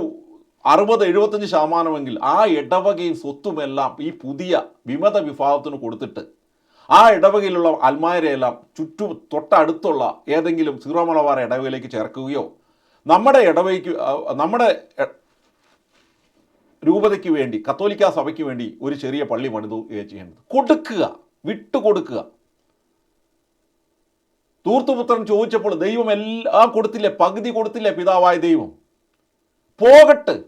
അറുപത് എഴുപത്തഞ്ച് ശതമാനമെങ്കിൽ ആ ഇടവകയും സ്വത്തുമെല്ലാം ഈ പുതിയ വിമത വിഭാഗത്തിന് കൊടുത്തിട്ട് ആ ഇടവകയിലുള്ള അൽമാരെയെല്ലാം ചുറ്റും തൊട്ടടുത്തുള്ള ഏതെങ്കിലും സീറോ മലബാർ ഇടവകയിലേക്ക് ചേർക്കുകയോ നമ്മുടെ ഇടവയ്ക്ക് നമ്മുടെ രൂപതയ്ക്ക് വേണ്ടി കത്തോലിക്ക സഭയ്ക്ക് വേണ്ടി ഒരു ചെറിയ പള്ളി പണിതു ചെയ്യേണ്ടത്. കൊടുക്കുക വിട്ടുകൊടുക്കുക. തൂർത്തുപുത്രൻ ചോദിച്ചപ്പോൾ ദൈവം എല്ലാം കൊടുത്തില്ലേ? പകുതി കൊടുത്തില്ലേ പിതാവായ ദൈവം? പോകട്ട്.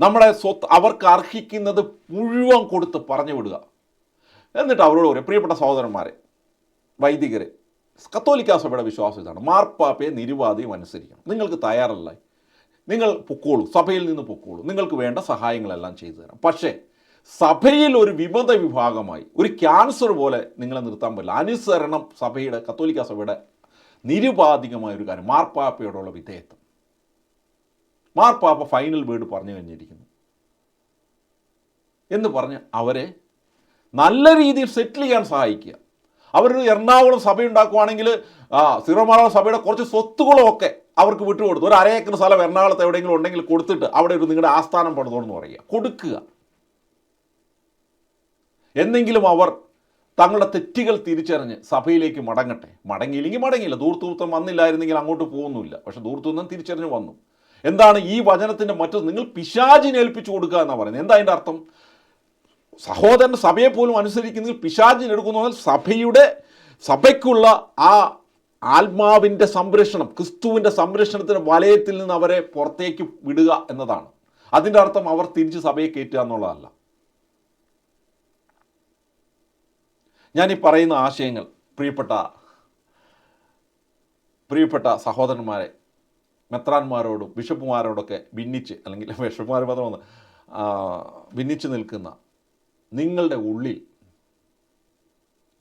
നമ്മുടെ സ്വത്ത് അവർക്ക് അർഹിക്കുന്നത് മുഴുവൻ കൊടുത്ത് പറഞ്ഞു വിടുക. എന്നിട്ട് അവരോട് പറയും പ്രിയപ്പെട്ട സഹോദരന്മാരെ വൈദികരെ കത്തോലിക്ക സഭയുടെ വിശ്വാസം ഇതാണ്. മാർപ്പാപ്പയെ നിരുപാധിയും അനുസരിക്കണം. നിങ്ങൾക്ക് തയ്യാറല്ല? നിങ്ങൾ പൊക്കോളൂ. സഭയിൽ നിന്ന് പൊക്കോളൂ. നിങ്ങൾക്ക് വേണ്ട സഹായങ്ങളെല്ലാം ചെയ്തു തരാം പക്ഷേ സഭയിൽ ഒരു വിമത വിഭാഗമായി ഒരു ക്യാൻസർ പോലെ നിങ്ങളെ നിർത്താൻ പറ്റില്ല. അനുസരണം സഭയുടെ കത്തോലിക്ക സഭയുടെ നിരുപാധികമായ ഒരു കാര്യം. മാർപ്പാപ്പയോടുള്ള വിധേയത്വം. മാർപ്പാപ്പ ഫൈനൽ വേർഡ് പറഞ്ഞു കഴിഞ്ഞിരിക്കുന്നു. എന്ന് പറഞ്ഞ് അവരെ നല്ല രീതിയിൽ സെറ്റിൽ ചെയ്യാൻ സഹായിക്കുക. അവരൊരു എറണാകുളം സഭയുണ്ടാക്കുവാണെങ്കിൽ സിറോമാറ സഭയുടെ കുറച്ച് സ്വത്തുകളൊക്കെ അവർക്ക് വിട്ടുകൊടുത്തു. ഒരു അരയേക്കർ സ്ഥലം എറണാകുളത്ത് എവിടെയെങ്കിലും ഉണ്ടെങ്കിൽ കൊടുത്തിട്ട് അവിടെ ഒരു നിങ്ങളുടെ ആസ്ഥാനം പണിതോടെന്ന് പറയുക. കൊടുക്കുക. എന്നെങ്കിലും അവർ തങ്ങളുടെ തെറ്റുകൾ തിരിച്ചറിഞ്ഞ് സഭയിലേക്ക് മടങ്ങട്ടെ. മടങ്ങിയില്ലെങ്കിൽ മടങ്ങിയില്ല. ദൂർത്തൂത്തം വന്നില്ലായിരുന്നെങ്കിൽ അങ്ങോട്ട് പോകുന്നില്ല പക്ഷെ ദൂർത്തൂത്തം തിരിച്ചറിഞ്ഞ് വന്നു. എന്താണ് ഈ വചനത്തിന്റെ മറ്റു നിങ്ങൾ പിശാചിനെ ഏൽപ്പിച്ചു കൊടുക്കുക എന്നാണ് പറയുന്നത്? എന്താ അതിന്റെ അർത്ഥം? സഹോദരൻ സഭയെ പോലും അനുസരിക്കുന്നതിൽ പിശാചിന് എടുക്കുന്നു സഭയുടെ സഭയ്ക്കുള്ള ആ ആത്മാവിന്റെ സംരക്ഷണം ക്രിസ്തുവിന്റെ സംരക്ഷണത്തിന്റെ വലയത്തിൽ നിന്ന് അവരെ പുറത്തേക്ക് വിടുക എന്നതാണ്. അതിന്റെ അർത്ഥം അവർ തിരിച്ച് സഭയെ കയറ്റുക എന്നുള്ളതല്ല. ഞാൻ ഈ പറയുന്ന ആശയങ്ങൾ പ്രിയപ്പെട്ട പ്രിയപ്പെട്ട സഹോദരന്മാരെ മെത്രാന്മാരോടും ബിഷപ്പുമാരോടൊക്കെ ഭിന്നിച്ച് അല്ലെങ്കിൽ ബിഷപ്പുമാർ മാത്രമൊന്ന് ഭിന്നിച്ച് നിൽക്കുന്ന നിങ്ങളുടെ ഉള്ളിൽ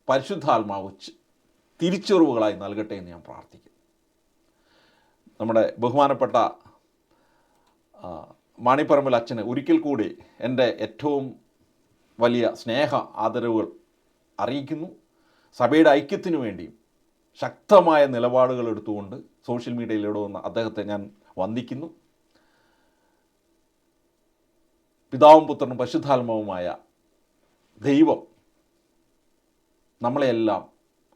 പരിശുദ്ധാത്മാവ് തിരിച്ചറിവുകളായി നൽകട്ടെ എന്ന് ഞാൻ പ്രാർത്ഥിക്കുന്നു. നമ്മുടെ ബഹുമാനപ്പെട്ട മാണിപ്പറമ്പിൽ അച്ഛന് ഒരിക്കൽ കൂടി എന്റെ ഏറ്റവും വലിയ സ്നേഹ ആദരവുകൾ അറിയിക്കുന്നു. സഭയുടെ ഐക്യത്തിനു വേണ്ടിയും ശക്തമായ നിലപാടുകൾ എടുത്തുകൊണ്ട് സോഷ്യൽ മീഡിയയിലൂടെ വന്ന അദ്ദേഹത്തെ ഞാൻ വന്ദിക്കുന്നു. പിതാവും പുത്രനും പരിശുദ്ധാത്മാവുമായ ദൈവം നമ്മളെയെല്ലാം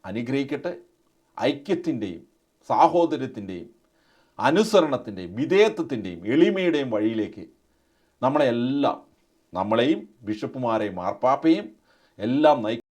അനുഗ്രഹിക്കട്ടെ. ഐക്യത്തിന്റെയും സാഹോദര്യത്തിന്റെയും അനുസരണത്തിന്റെയും വിധേയത്വത്തിന്റെയും എളിമയുടെയും വഴിയിലേക്ക് നമ്മളെല്ലാം നമ്മളെയും ബിഷപ്പുമാരെയും മാർപ്പാപ്പയും എല്ലാം നയിക്കും